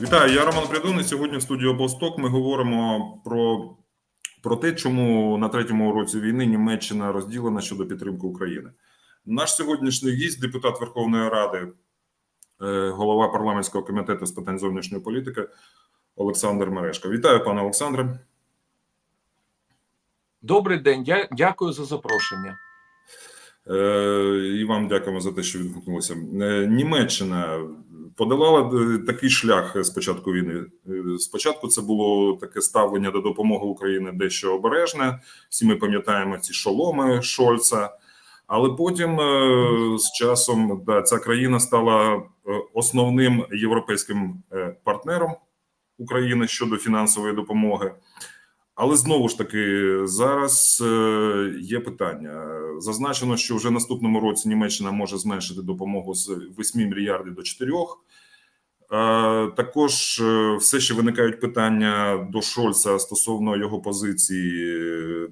Вітаю, я Роман Прядун. і Сьогодні в студії Обосток ми говоримо про, про те, чому на третьому році війни Німеччина розділена щодо підтримки України. Наш сьогоднішній гість, депутат Верховної Ради, е, голова парламентського комітету з питань зовнішньої політики Олександр Мерешко. Вітаю, пане Олександре. Добрий день, дя- дякую за запрошення. Е, І вам дякуємо за те, що відгукнулися. Е, Німеччина подолала е, такий шлях з початку війни. Е, Спочатку це було таке ставлення до допомоги України дещо обережне. Всі ми пам'ятаємо ці шоломи Шольца. Але потім е, з часом да, ця країна стала е, основним європейським е, партнером України щодо фінансової допомоги. Але знову ж таки, зараз е, є питання. Зазначено, що вже наступному році Німеччина може зменшити допомогу з 8 мільярдів до 4. Е, Також е, все ще виникають питання до Шольца стосовно його позиції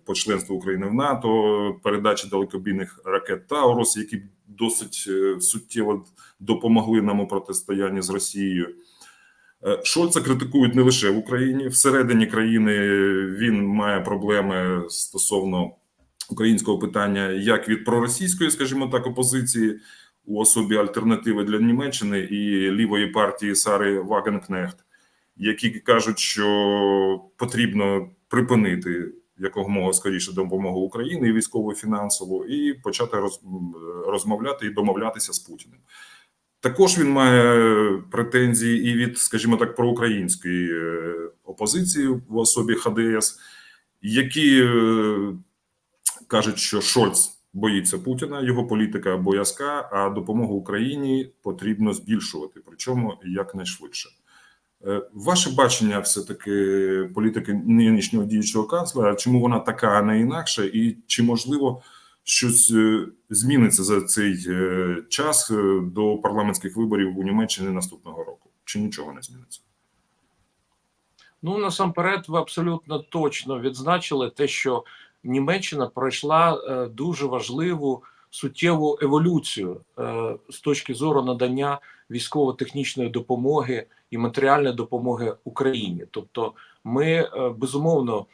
по членству України в НАТО, передачі далекобійних ракет Таурус, які досить суттєво допомогли нам у протистоянні з Росією. Е, Шольца критикують не лише в Україні. Всередині країни він має проблеми стосовно українського питання, як від проросійської, скажімо так, опозиції у особі альтернативи для Німеччини і лівої партії Сари Вагенкнехт, які кажуть, що потрібно припинити якомога скоріше допомогу Україні і військову і почати роз, розмовляти і домовлятися з Путіним. Також він має претензії і від, скажімо так, проукраїнської е, опозиції в особі ХДС, які е, кажуть, що Шольц боїться Путіна, його політика боязка, а допомогу Україні потрібно збільшувати, причому якнайшвидше. Е, Ваше бачення все-таки політики нинішнього діючого канцлера, чому вона така, а не інакше, і чи можливо щось е, зміниться за цей е, час е, до парламентських виборів у Німеччині наступного року? Чи нічого не зміниться? Ну насамперед, ви абсолютно точно відзначили те, що Німеччина пройшла дуже важливу суттєву еволюцію з точки зору надання військово-технічної допомоги і матеріальної допомоги Україні. Тобто, ми безумовно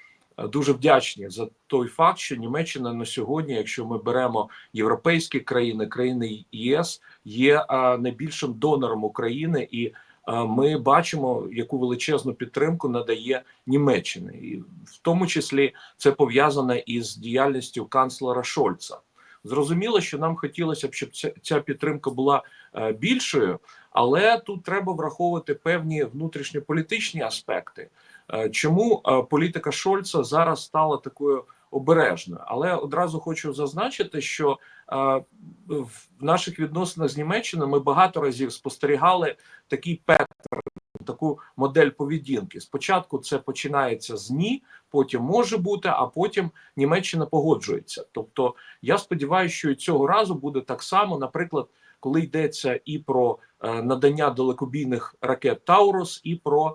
дуже вдячні за той факт, що Німеччина на сьогодні, якщо ми беремо європейські країни, країни ЄС, є найбільшим донором України і ми бачимо, яку величезну підтримку надає Німеччина, і в тому числі це пов'язане із діяльністю канцлера Шольца. Зрозуміло, що нам хотілося б, щоб ця, ця підтримка була е, більшою, але тут треба враховувати певні внутрішньополітичні аспекти. Е, чому е, політика Шольца зараз стала такою обережною? Але одразу хочу зазначити, що е, в наших відносинах з Німеччиною ми багато разів спостерігали такий паттерн, таку модель поведінки. Спочатку це починається з ні, потім може бути, а потім Німеччина погоджується. Тобто, я сподіваюся, що і цього разу буде так само, наприклад, коли йдеться і про надання далекобійних ракет Таурус, і про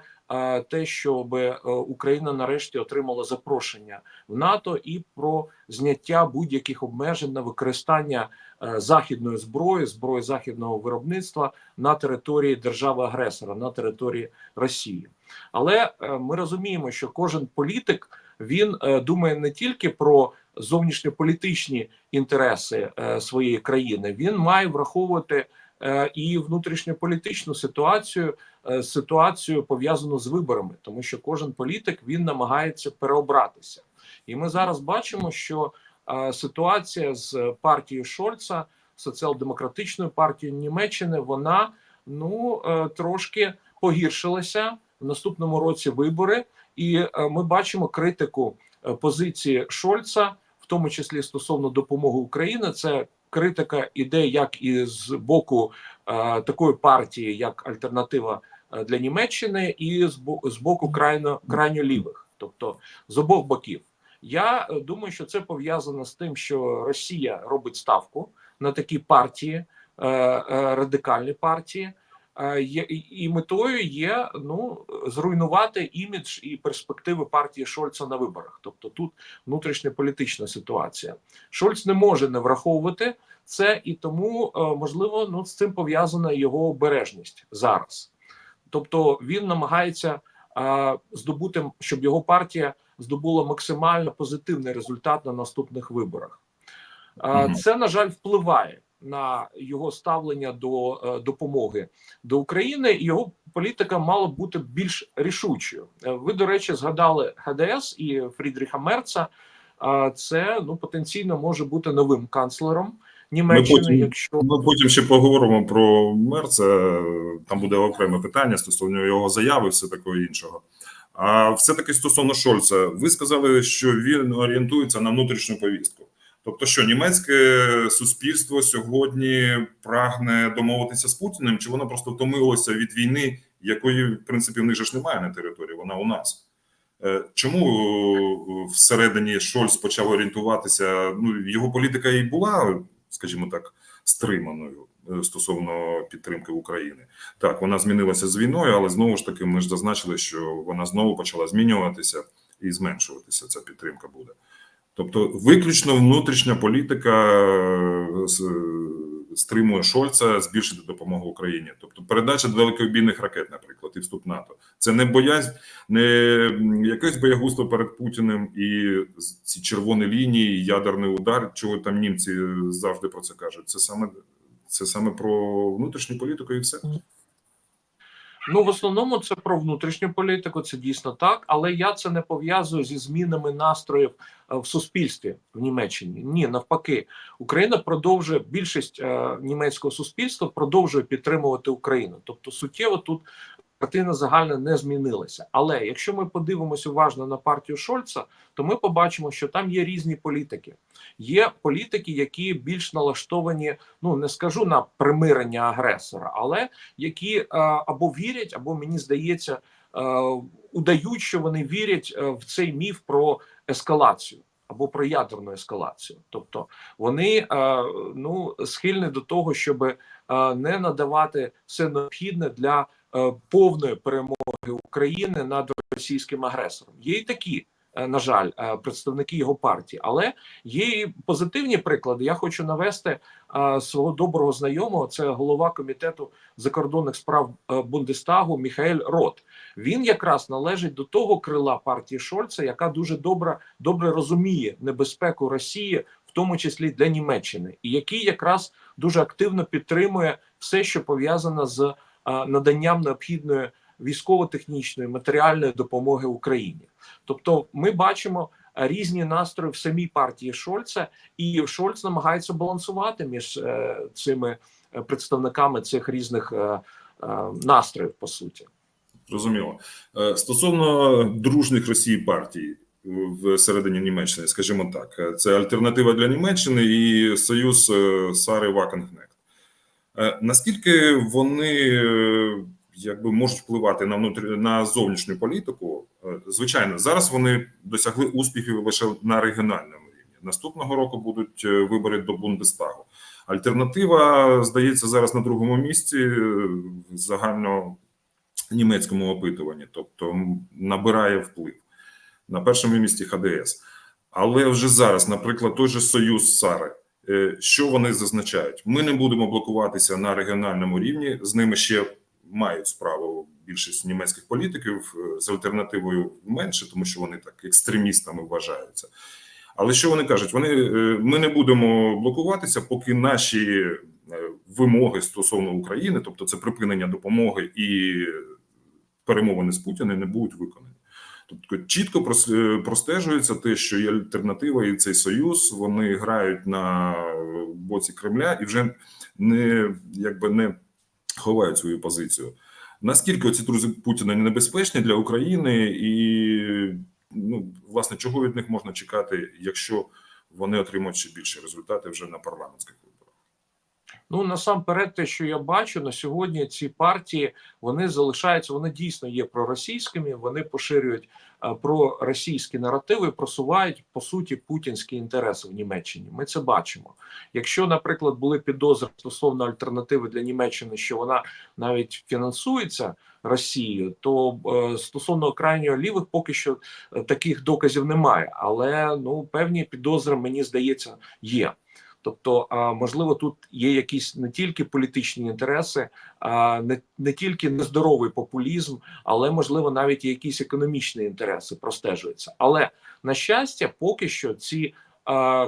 те, щоб е, Україна нарешті отримала запрошення в НАТО, і про зняття будь-яких обмежень на використання е, західної зброї, зброї західного виробництва на території держави-агресора, на території Росії. Але е, ми розуміємо, що кожен політик він думає не тільки про зовнішньополітичні інтереси своєї країни, він має враховувати і внутрішньополітичну ситуацію, е, ситуацію пов'язану з виборами, тому що кожен політик він намагається переобратися, і ми зараз бачимо, що е, ситуація з партією Шольца, соціал-демократичною партією Німеччини, вона ну е, трошки погіршилася. В наступному році вибори, і е, ми бачимо критику е, позиції Шольца, в тому числі стосовно допомоги України. Це критика іде як і з боку е, такої партії, як альтернатива е, для Німеччини, і з, бо- з боку крайно крайньо лівих, тобто з обох боків. Я е, думаю, що це пов'язано з тим, що Росія робить ставку на такі партії, радикальні партії. Е, і- метою є ну зруйнувати імідж і перспективи партії Шольца на виборах. Тобто тут внутрішньополітична ситуація. Шольц не може не враховувати це, і тому е, можливо ну з цим пов'язана його обережність зараз. Тобто він намагається а, здобути, щоб його партія здобула максимально позитивний результат на наступних виборах. Це, на жаль, впливає на його ставлення до е, допомоги до України, і його політика мала бути більш рішучою. Е, Ви, до речі, згадали ГДС і Фрідріха Мерца. А це ну потенційно може бути новим канцлером Німеччини, потім- якщо Ми потім ще поговоримо про Мерца. Там буде окреме питання стосовно його заяви, все такого іншого. А все-таки стосовно Шольца, ви сказали, що він орієнтується на внутрішню повістку. Тобто, що німецьке суспільство сьогодні прагне домовитися з Путіним, чи воно просто втомилося від війни, якої в принципі в них же ж немає на території, вона у нас. Е, Чому е, всередині Шольц почав орієнтуватися? Ну його політика і була, скажімо так, стриманою е, стосовно підтримки України. Так, вона змінилася з війною, але знову ж таки, ми ж зазначили, що вона знову почала змінюватися і зменшуватися. Ця підтримка буде. Тобто, виключно внутрішня політика е, стримує Шольца збільшити допомогу Україні. Тобто, передача далекобійних ракет, наприклад, і вступ НАТО. Це не боязнь, не якесь боягузтво перед Путіним і ці червоні лінії, ядерний удар, чого там німці завжди про це кажуть. Це саме це саме про внутрішню політику і все. Ну, в основному це про внутрішню політику, це дійсно так, але я це не пов'язую зі змінами настроїв е, в суспільстві в Німеччині. Ні, навпаки, Україна продовжує більшість е, німецького суспільства продовжує підтримувати Україну. Тобто суттєво тут картина загальна не змінилася. Але якщо ми подивимося уважно на партію Шольца, то ми побачимо, що там є різні політики. Є політики, які більш налаштовані, ну не скажу на примирення агресора, але які е, або вірять, або мені здається, е, удають, що вони вірять е, в цей міф про ескалацію або про ядерну ескалацію. Тобто вони ну схильні до того, щоб не надавати все необхідне для повної перемоги України над російським агресором. Є і такі. е, На жаль, е, представники його партії, але є і позитивні приклади. Я хочу навести е, свого доброго знайомого. Це голова комітету закордонних справ е, Бундестагу Міхаель Рот. Він якраз належить до того крила партії Шольца, яка дуже добре, добре розуміє небезпеку Росії, в тому числі для Німеччини, і який якраз дуже активно підтримує все, що пов'язане з е, наданням необхідної військово-технічної матеріальної допомоги Україні. Тобто, ми бачимо різні настрої в самій партії Шольца, і Шольц намагається балансувати між е, цими е, представниками цих різних е, настроїв, по суті. Зрозуміло. Е, Стосовно дружніх Росії партій в середині Німеччини, скажімо так, це альтернатива для Німеччини і союз Сари Вакенгнект. Е, Наскільки вони е, якби можуть впливати на внутрі на зовнішню політику? Е, Звичайно, зараз вони досягли успіхів лише на регіональному рівні. Наступного року будуть вибори до Бундестагу. Альтернатива здається зараз на другому місці в загально німецькому опитуванні, тобто набирає вплив на першому місці ХДС. Але вже зараз, наприклад, той же Союз Сари, що вони зазначають? Ми не будемо блокуватися на регіональному рівні. З ними ще мають справу більшість німецьких політиків е, з альтернативою менше, тому що вони так екстремістами вважаються. Але що вони кажуть? Вони е, ми не будемо блокуватися, поки наші е, вимоги стосовно України, тобто це припинення допомоги і перемовини з Путіним, не будуть виконані. Тобто чітко е, простежується те, що є альтернатива, і цей союз вони грають на боці Кремля і вже не якби не ховають свою позицію. Наскільки ці друзі Путіна небезпечні для України, і ну власне чого від них можна чекати, якщо вони отримують ще більші результати вже на парламентських? Ну насамперед, те, що я бачу на сьогодні, ці партії вони залишаються, вони дійсно є проросійськими. Вони поширюють е, проросійські наративи, просувають по суті путінські інтереси в Німеччині. Ми це бачимо. Якщо, наприклад, були підозри стосовно альтернативи для Німеччини, що вона навіть фінансується Росією, то е, стосовно крайньо лівих поки що е, таких доказів немає. Але ну певні підозри, мені здається, є. Тобто, можливо, тут є якісь не тільки політичні інтереси, не, не тільки нездоровий популізм, але можливо навіть і якісь економічні інтереси простежуються. Але на щастя, поки що ці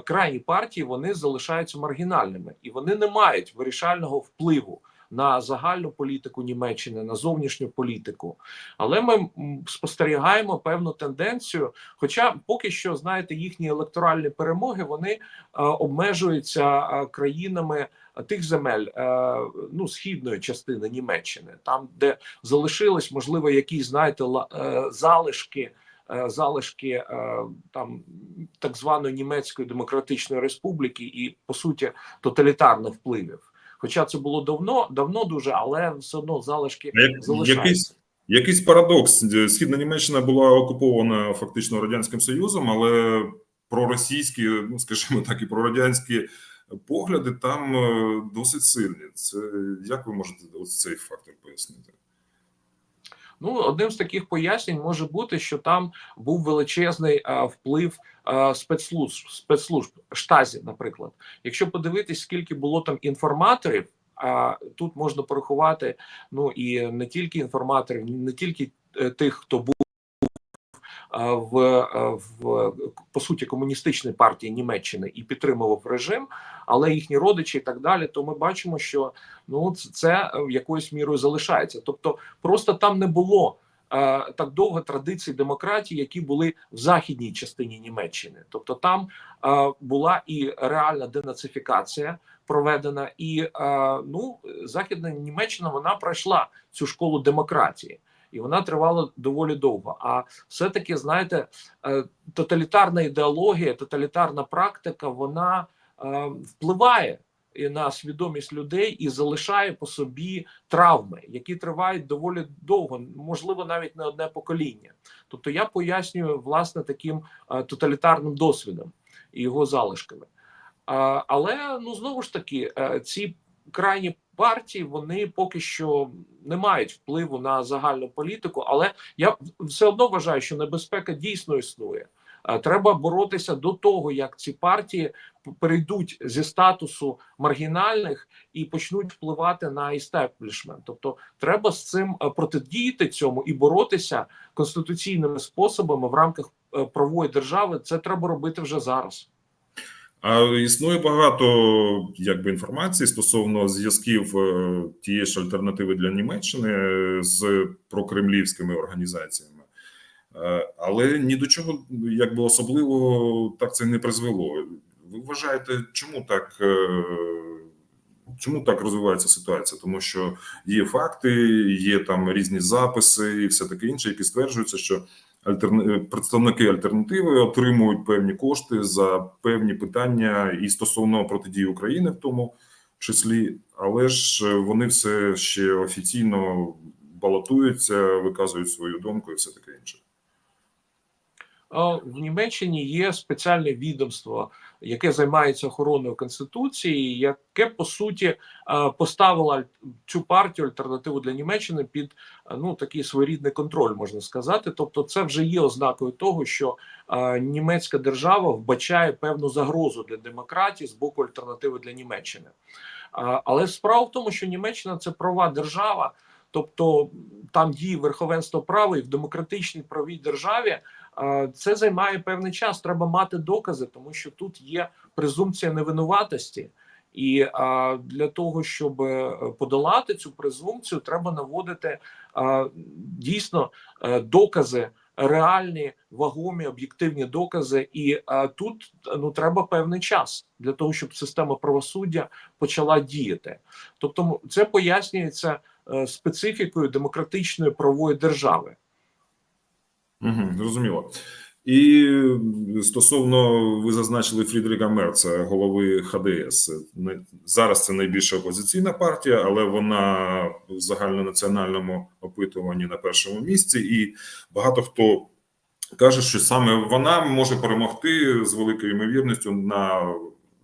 крайні партії вони залишаються маргінальними і вони не мають вирішального впливу на загальну політику Німеччини, на зовнішню політику. Але ми спостерігаємо певну тенденцію. Хоча поки що, знаєте, їхні електоральні перемоги вони е, обмежуються е, країнами тих земель е, ну східної частини Німеччини, там де залишились можливо якісь знаєте залишки. Залишки там так званої німецької демократичної республіки і по суті тоталітарних впливів. Хоча це було давно, давно дуже, але все одно залишки Як- залишаються. Якийсь, якийсь парадокс. Східна Німеччина була окупована фактично радянським союзом, але проросійські, ну скажімо так, і прорадянські погляди там е, досить сильні. Це як ви можете ось цей фактор пояснити? Ну, одним з таких пояснень може бути, що там був величезний а, вплив а, спецслужб, спецслужб штазі, наприклад. Якщо подивитись, скільки було там інформаторів, а тут можна порахувати ну і не тільки інформаторів, не тільки е, тих, хто був е, в, в по суті комуністичній партії Німеччини і підтримував режим, але їхні родичі і так далі, то ми бачимо, що ну це, це е, якоюсь мірою залишається. Тобто, просто там не було е, так довго традицій демократії, які були в західній частині Німеччини. Тобто, там е, була і реальна денацифікація проведена, і е, ну західна Німеччина вона пройшла цю школу демократії. І вона тривала доволі довго. А все-таки, знаєте, е, тоталітарна ідеологія, тоталітарна практика, вона е, впливає на свідомість людей і залишає по собі травми, які тривають доволі довго, можливо, навіть не одне покоління. Тобто, я пояснюю власне таким е, тоталітарним досвідом і його залишками. Але ну знову ж таки, ці крайні партії вони поки що не мають впливу на загальну політику. Але я все одно вважаю, що небезпека дійсно існує. Е, Треба боротися до того, як ці партії перейдуть зі статусу маргінальних і почнуть впливати на істеблішмент. Тобто, треба з цим е, протидіяти цьому і боротися конституційними способами в рамках е, правової держави. Це треба робити вже зараз. А існує багато якби інформації стосовно зв'язків е, тієї ж альтернативи для Німеччини е, з прокремлівськими організаціями. Е, Але ні до чого якби особливо так це не призвело. Ви вважаєте, чому так? Е, Чому так розвивається ситуація? Тому що є факти, є там різні записи і все таке інше, які стверджуються, що альтерна... представники альтернативи отримують певні кошти за певні питання і стосовно протидії України, в тому числі, але ж вони все ще офіційно балотуються, виказують свою думку і все таке інше. А В Німеччині є спеціальне відомство, яке займається охороною конституції, яке по суті е, поставило цю партію альтернативу для Німеччини під е, ну такий своєрідний контроль, можна сказати. Тобто, це вже є ознакою того, що е, німецька держава вбачає певну загрозу для демократії з боку альтернативи для Німеччини. Але справа в тому, що Німеччина це права держава, тобто там діє верховенство права і в демократичній правій державі. Це займає певний час. Треба мати докази, тому що тут є презумпція невинуватості, і для того, щоб е, подолати цю презумпцію, треба наводити дійсно е, докази, реальні, вагомі, об'єктивні докази. І а, тут ну треба певний час для того, щоб система правосуддя почала діяти. Тобто, це пояснюється е, специфікою демократичної правової держави. Угу, зрозуміло. І стосовно ви зазначили Фрідріка Мерца, голови ХДС. Зараз це найбільша опозиційна партія, але вона в загальнонаціональному опитуванні на першому місці, і багато хто каже, що саме вона може перемогти з великою ймовірністю на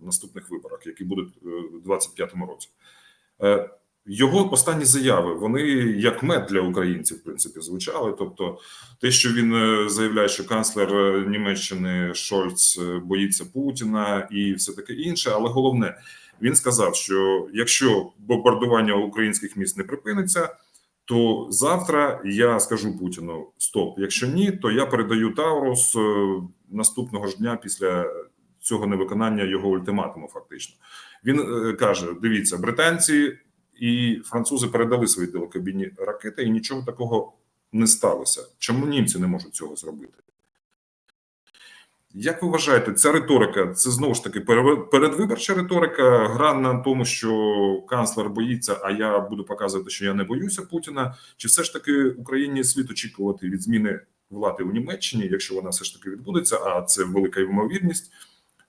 наступних виборах, які будуть е, у 2025 році. Його останні заяви вони як мед для українців, в принципі, звучали. Тобто, те, що він е, заявляє, що канцлер е, Німеччини Шольц е, боїться Путіна і все таке інше, але головне, він сказав, що якщо бомбардування українських міст не припиниться, то завтра я скажу Путіну: стоп. Якщо ні, то я передаю Таурус наступного ж дня після цього невиконання його ультиматуму. Фактично, він каже: дивіться, британці і французи передали свої далекобійні ракети, і нічого такого не сталося. Чому німці не можуть цього зробити? Як ви вважаєте, ця риторика це знову ж таки пере- передвиборча риторика, гра на тому, що канцлер боїться, а я буду показувати, що я не боюся Путіна? Чи все ж таки Україні слід очікувати від зміни влади у Німеччині, якщо вона все ж таки відбудеться, а це велика ймовірність,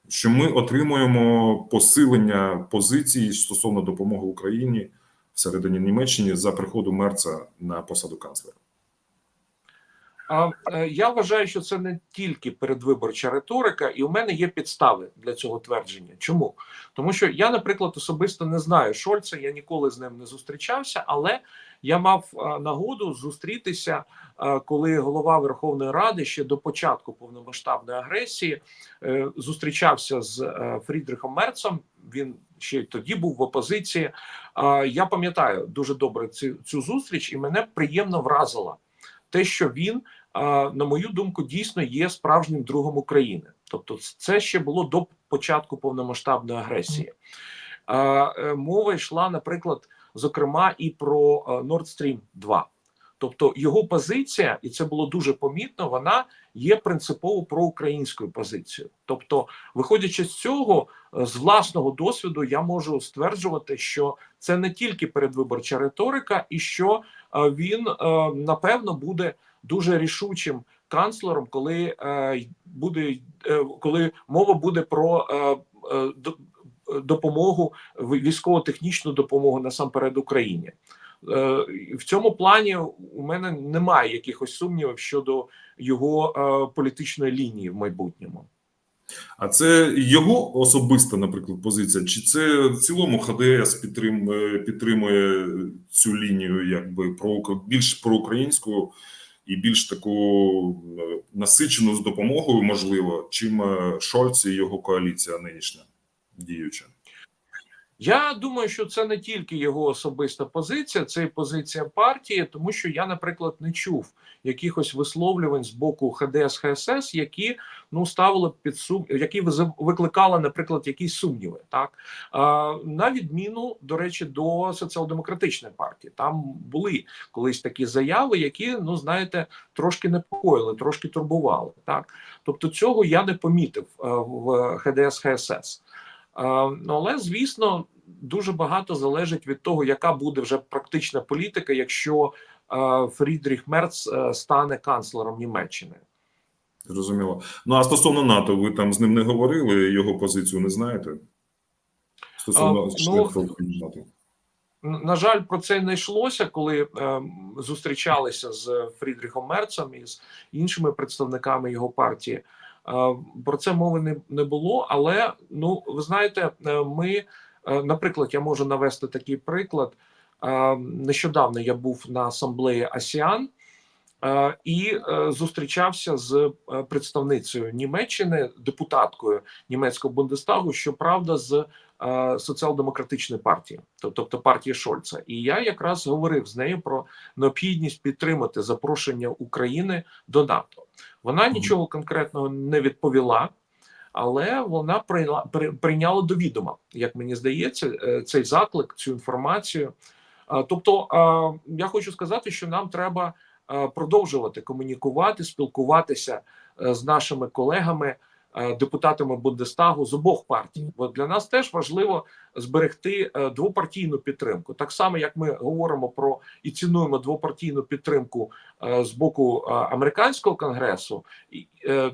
що ми отримуємо посилення позицій стосовно допомоги Україні всередині Німеччини за приходу Мерца на посаду канцлера? Е, я вважаю, що це не тільки передвиборча риторика, і у мене є підстави для цього твердження. Чому? Тому що я, наприклад, особисто не знаю Шольца, я ніколи з ним не зустрічався, але я мав е, нагоду зустрітися, е, коли голова Верховної Ради ще до початку повномасштабної агресії зустрічався з Фрідрихом Мерцем. Він ще й тоді був в опозиції. Я пам'ятаю дуже добре цю, цю зустріч, і мене приємно вразило те, що він, на мою думку, дійсно є справжнім другом України. Тобто, це ще було до початку повномасштабної агресії. Е, Мова йшла, наприклад, зокрема, і про е, Nord Stream 2. Тобто його позиція, і це було дуже помітно, вона є принципово проукраїнською позицією. Тобто, виходячи з цього, е, з власного досвіду, я можу стверджувати, що це не тільки передвиборча риторика, і що е, він е, напевно буде дуже рішучим канцлером, коли буде коли мова буде про до- допомогу військово-технічну допомогу насамперед Україні. Е, В цьому плані у мене немає якихось сумнівів щодо його е, політичної лінії в майбутньому. А це його особиста, наприклад, позиція, чи це в цілому ХДС е, підтримує цю лінію, якби про більш проукраїнську і більш таку насичену з допомогою, можливо, чим Шольц і його коаліція нинішня діюча? Я думаю, що це не тільки його особиста позиція, це і позиція партії, тому що я, наприклад, не чув якихось висловлювань з боку ХДС ХСС, які ну ставили під сум, які викликали, наприклад, якісь сумніви. Так а, на відміну, до речі, до соціал-демократичної партії, там були колись такі заяви, які ну знаєте, трошки непокоїли, трошки турбували. Так, тобто цього я не помітив е, в ХДС ХСС. Е, Ну, але звісно, дуже багато залежить від того, яка буде вже практична політика, якщо е, Фрідріх Мерц е, стане канцлером Німеччини. Зрозуміло. Ну а стосовно НАТО, ви там з ним не говорили, його позицію не знаєте? Стосовно А, ну, НАТО. На жаль, про це не йшлося, коли е, зустрічалися з Фрідріхом Мерцем і з іншими представниками його партії. Е, про це мови не, не було. Але ну ви знаєте, е, ми, е, наприклад, я можу навести такий приклад. Нещодавно я був на асамблеї АСІАН. І зустрічався з представницею Німеччини, депутаткою німецького Бундестагу, щоправда, з соціал-демократичної партії, тобто партії Шольца. І я якраз говорив з нею про необхідність підтримати запрошення України до НАТО. Вона нічого конкретного не відповіла. Але вона прийняла прийняла до відома, як мені здається, е, цей заклик, цю інформацію. Тобто, я хочу сказати, що нам треба продовжувати комунікувати, спілкуватися е, з нашими колегами, е, депутатами Бундестагу з обох партій. Бо для нас теж важливо зберегти е, двопартійну підтримку. Так само, як ми говоримо про і цінуємо двопартійну підтримку е, з боку е, американського конгресу,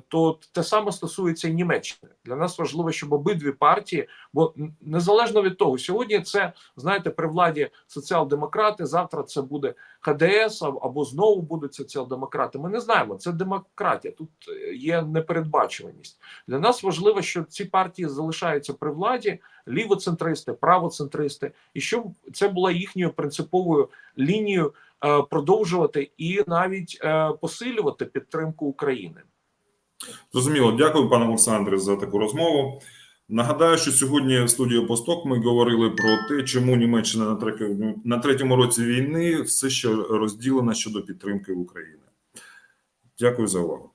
то те саме стосується і Німеччини. Для нас важливо, щоб обидві партії, бо незалежно від того, сьогодні це знаєте при владі соціал-демократи. Завтра це буде ХДС або знову будуть соціал-демократи. Ми не знаємо. Це демократія. Тут є непередбачуваність. Для нас важливо, що ці партії залишаються при владі. Лівоцентристи, правоцентристи, і щоб це була їхньою принциповою лінією е, продовжувати і навіть е, посилювати підтримку України. Зрозуміло, дякую, пане Олександре, за таку розмову. Нагадаю, що сьогодні в студії Посток ми говорили про те, чому Німеччина на третьому, році війни все ще розділена щодо підтримки України. Дякую за увагу.